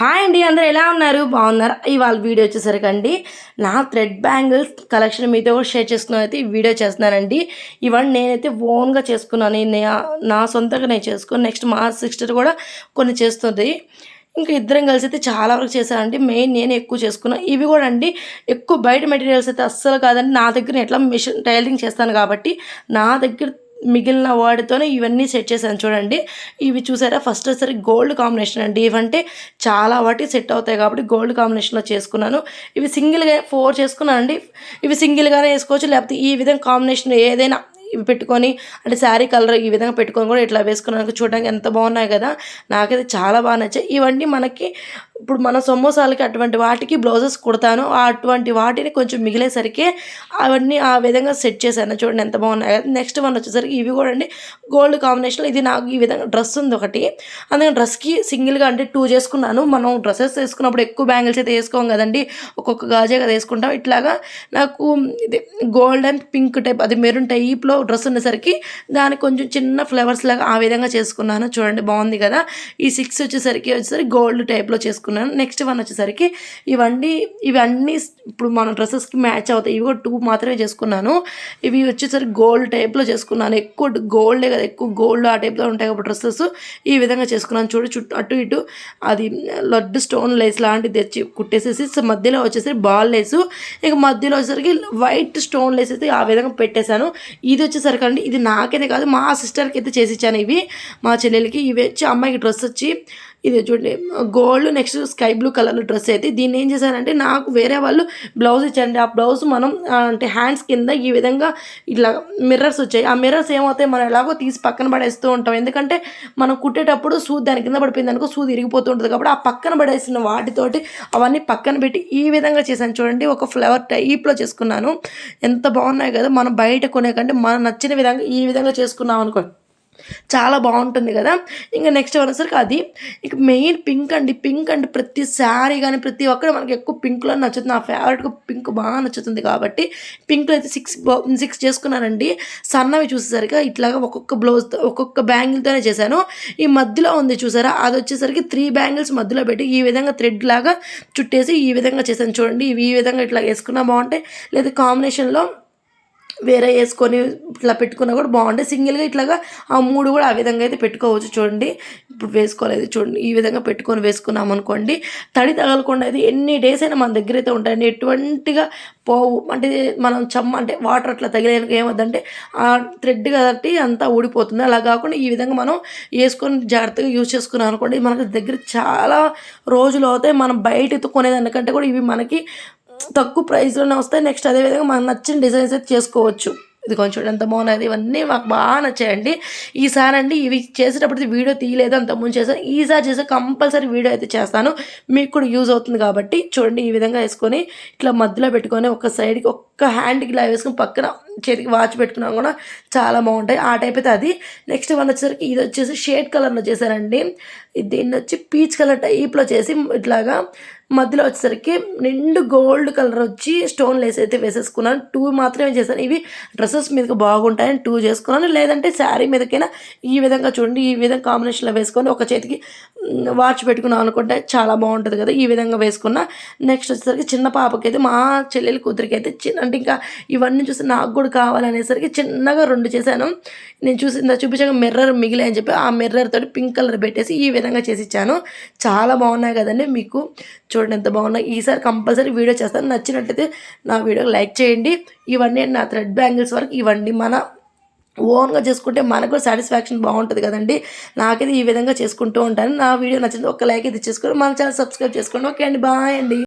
Hi అండి అందరు ఎలా ఉన్నారు? బాగున్నారు? ఇవాళ వీడియో వచ్చేసరికి అండి నా థ్రెడ్ బ్యాంగిల్స్ కలెక్షన్ మీతో కూడా షేర్ చేసుకున్నాను. అయితే ఈ వీడియో చేస్తున్నానండి. ఇవన్నీ నేనైతే ఓన్గా చేసుకున్నాను. నా సొంతంగా నేను చేసుకుని నెక్స్ట్ మా సిస్టర్ కూడా కొన్ని చేస్తుంది. ఇంకా ఇద్దరం కలిసి అయితే చాలా వరకు చేశానండి. మెయిన్ నేను ఎక్కువ చేసుకున్నాను ఇవి కూడా అండి ఎక్కువ బయట మెటీరియల్స్ అయితే అస్సలు కాదండి. నా దగ్గర ఎట్లా మిషన్ టైలరింగ్ చేస్తాను కాబట్టి నా దగ్గర మిగిలిన వాటితోనే ఇవన్నీ సెట్ చేశాను. చూడండి ఇవి చూసారా? ఫస్ట్ వచ్చేసరి గోల్డ్ కాంబినేషన్ అండి. ఇవంటే చాలా వాటి సెట్ అవుతాయి కాబట్టి గోల్డ్ కాంబినేషన్లో చేసుకున్నాను. ఇవి సింగిల్గా ఫోర్ చేసుకున్నానండి ఇవి సింగిల్గానే వేసుకోవచ్చు. లేకపోతే ఈ విధంగా కాంబినేషన్ ఏదైనా ఇవి పెట్టుకొని అంటే శారీ కలర్ ఈ విధంగా పెట్టుకొని కూడా ఇట్లా వేసుకున్నాను. చూడడానికి ఎంత బాగున్నాయి కదా? నాకైతే చాలా బాగా నచ్చాయి. ఇవన్నీ మనకి ఇప్పుడు మన సమోసాలకి అటువంటి వాటికి బ్లౌజెస్ కుడతాను అటువంటి వాటిని కొంచెం మిగిలేసరికి అవన్నీ ఆ విధంగా సెట్ చేశాను. చూడండి ఎంత బాగున్నాయి. నెక్స్ట్ వన్ వచ్చేసరికి ఇవి కూడా అండి. గోల్డ్ కాంబినేషన్లో ఇది నాకు ఈ విధంగా డ్రెస్ ఉంది ఒకటి. అందుకని డ్రెస్కి సింగిల్గా అంటే టూ చేసుకున్నాను. మనం డ్రెస్సెస్ వేసుకున్నప్పుడు ఎక్కువ బ్యాంగిల్స్ అయితే వేసుకోం కదండి. ఒక్కొక్క గాజే కదా వేసుకుంటాం. ఇట్లాగా నాకు ఇది గోల్డ్ అండ్ పింక్ టైప్ అది మెరూన్ టైప్లో డ్రెస్ ఉండేసరికి దానికి కొంచెం చిన్న ఫ్లవర్స్ లాగా ఆ విధంగా చేసుకున్నాను. చూడండి బాగుంది కదా. ఈ సిక్స్ వచ్చేసరికి వచ్చేసరికి గోల్డ్ టైప్లో చేసుకున్నాను. నెక్స్ట్ వన్ వచ్చేసరికి ఇవన్నీ ఇవన్నీ ఇప్పుడు మన డ్రెస్సెస్కి మ్యాచ్ అవుతాయి. ఇవి కూడా టూ మాత్రమే చేసుకున్నాను. ఇవి వచ్చేసరికి గోల్డ్ టైప్లో చేసుకున్నాను. ఎక్కువ గోల్డే కదా ఎక్కువ గోల్డ్ ఆ టైప్లో ఉంటాయి కాబట్టి డ్రెస్సెస్ ఈ విధంగా చేసుకున్నాను. చూడు చుట్టూ అటు ఇటు అది లడ్డు స్టోన్ లేస్ లాంటిది తెచ్చి కుట్టేసేసి సో మధ్యలో వచ్చేసరికి బాల్ లేసు ఇక మధ్యలో వచ్చేసరికి వైట్ స్టోన్ లేస్ అయితే ఆ విధంగా పెట్టేశాను. ఇది వచ్చేసరికి అండి ఇది నాకైతే కాదు మా సిస్టర్కి అయితే చేసి ఇచ్చాను ఇవి. మా చెల్లెలకి ఇవి వచ్చి అమ్మాయికి డ్రెస్ వచ్చి ఇది చూడండి gold next sky blue colour dress అయితే. దీన్ని ఏం చేశారంటే నాకు వేరే వాళ్ళు బ్లౌజ్ ఇచ్చారండి. ఆ బ్లౌజ్ మనం అంటే హ్యాండ్స్ కింద ఈ విధంగా ఇట్లా మిర్రర్స్ వచ్చాయి. ఆ మిర్రర్స్ ఏమవుతాయి? మనం ఎలాగో తీసి పక్కన పడేస్తూ ఉంటాం. ఎందుకంటే మనం కుట్టేటప్పుడు సూది దాని కింద పడిపోయింది అనుకో సూది ఇరిగిపోతూ ఉంటుంది. కాబట్టి ఆ పక్కన పడేసిన వాటితోటి అవన్నీ పక్కన పెట్టి ఈ విధంగా చేశాను. చూడండి ఒక ఫ్లవర్ టైప్లో చేసుకున్నాను. ఎంత బాగున్నాయి కదా మనం బయట కొనే కంటే మనం నచ్చిన విధంగా ఈ విధంగా చేసుకున్నాం అనుకో చాలా బాగుంటుంది కదా. ఇంకా నెక్స్ట్ వచ్చేసరికి అది. ఇక మెయిన్ పింక్ అండి. పింక్ అంటే ప్రతి శారీ కానీ ప్రతి ఒక్కరు మనకి ఎక్కువ పింక్లో నచ్చుతుంది. నా ఫేవరెట్గా పింక్ బాగా నచ్చుతుంది కాబట్టి పింక్లో అయితే సిక్స్ సిక్స్ చేసుకున్నానండి. సన్నవి చూసేసరికి ఇట్లాగా ఒక్కొక్క బ్లౌజ్ ఒక్కొక్క బ్యాంగిల్తోనే చేశాను. ఈ మధ్యలో ఉంది చూసారా? అది వచ్చేసరికి త్రీ బ్యాంగిల్స్ మధ్యలో పెట్టి ఈ విధంగా థ్రెడ్ లాగా చుట్టేసి ఈ విధంగా చేశాను. చూడండి ఇవి ఈ విధంగా ఇట్లా వేసుకున్నా బాగుంటాయి. లేదా కాంబినేషన్లో వేరే వేసుకొని ఇట్లా పెట్టుకున్నా కూడా బాగుంటాయి సింగిల్గా ఇట్లాగా ఆ మూడు కూడా ఆ విధంగా అయితే పెట్టుకోవచ్చు చూడండి. ఇప్పుడు వేసుకోలేదు చూడండి. ఈ విధంగా పెట్టుకొని వేసుకున్నాం అనుకోండి. తడి తగలకుండా అయితే ఎన్ని డేస్ అయినా మన దగ్గర అయితే ఉంటాయండి. ఎటువంటిగా పోవు. అంటే మనం చమ్మ అంటే వాటర్ అట్లా తగిలేనికి ఏమవుతుందంటే ఆ థ్రెడ్ కాబట్టి అంతా ఊడిపోతుంది. అలా కాకుండా ఈ విధంగా మనం వేసుకొని జాగ్రత్తగా యూజ్ చేసుకున్నాం అనుకోండి. మనకి దగ్గర చాలా రోజులు అవుతాయి. మనం బయట కొనేదానికంటే కూడా ఇవి మనకి తక్కువ ప్రైస్లోనే వస్తాయి. నెక్స్ట్ అదేవిధంగా మనకు నచ్చిన డిజైన్స్ అయితే చేసుకోవచ్చు. ఇది కొంచెం ఎంత బాగున్నది ఇవన్నీ మాకు బాగా నచ్చాయండి. ఈసారి అండి ఇవి చేసేటప్పుడు వీడియో తీయలేదు అంత ముందు ఈసారి చేసే కంపల్సరీ వీడియో అయితే చేస్తాను. మీకు కూడా యూజ్ అవుతుంది కాబట్టి చూడండి ఈ విధంగా వేసుకొని ఇట్లా మధ్యలో పెట్టుకొని ఒక సైడ్కి ఒక్క హ్యాండ్కి ఇలా వేసుకొని పక్కన చేతికి వాచ్ పెట్టుకున్నా కూడా చాలా బాగుంటాయి. ఆ టైప్ అయితే అది. నెక్స్ట్ వన్ వచ్చేసరికి ఇది వచ్చేసి షేడ్ కలర్లో చేశారండి. దీన్ని వచ్చి పీచ్ కలర్ టైప్లో చేసి ఇట్లాగా మధ్యలో వచ్చేసరికి నిండు గోల్డ్ కలర్ వచ్చి స్టోన్ లేస్ అయితే వేసేసుకున్నాను. టూ మాత్రమే చేశాను. ఇవి డ్రెస్సెస్ మీదకి బాగుంటాయని టూ చేసుకున్నాను. లేదంటే శారీ మీదకైనా ఈ విధంగా చూడండి. ఈ విధంగా కాంబినేషన్లో వేసుకొని ఒక చేతికి వాచ్ పెట్టుకున్నాం అనుకుంటే చాలా బాగుంటుంది కదా. ఈ విధంగా వేసుకున్నా నెక్స్ట్ వచ్చేసరికి చిన్న పాపకి అయితే మా చెల్లెలి కూతురికి అయితే చిన్న అంటే ఇంకా ఇవన్నీ చూసి నాకు కూడా కావాలనేసరికి చిన్నగా రెండు చేశాను. నేను చూసి ఇందా చూపించాక మిర్రర్ మిగిలే అని చెప్పి ఆ మిర్రర్ తోటి పింక్ కలర్ పెట్టేసి ఈ విధంగా చేసి ఇచ్చాను. చాలా బాగున్నాయి కదండి మీకు. చూడండి ఎంత బాగున్నాయి. ఈసారి కంపల్సరీ వీడియో చేస్తాను. నచ్చినట్టయితే నా వీడియోకి లైక్ చేయండి. ఇవన్నీ నా థ్రెడ్ బ్యాంగిల్స్ వరకు ఇవన్నీ మన ఓన్గా చేసుకుంటే మనకు సాటిస్ఫాక్షన్ బాగుంటుంది కదండి. నాకైతే ఈ విధంగా చేసుకుంటూ ఉంటాను. నా వీడియో నచ్చింది ఒక లైక్ అయితే చేసుకోండి మన ఛానల్ సబ్స్క్రైబ్ చేసుకోండి. ఓకే అండి. బాయ్ అండి.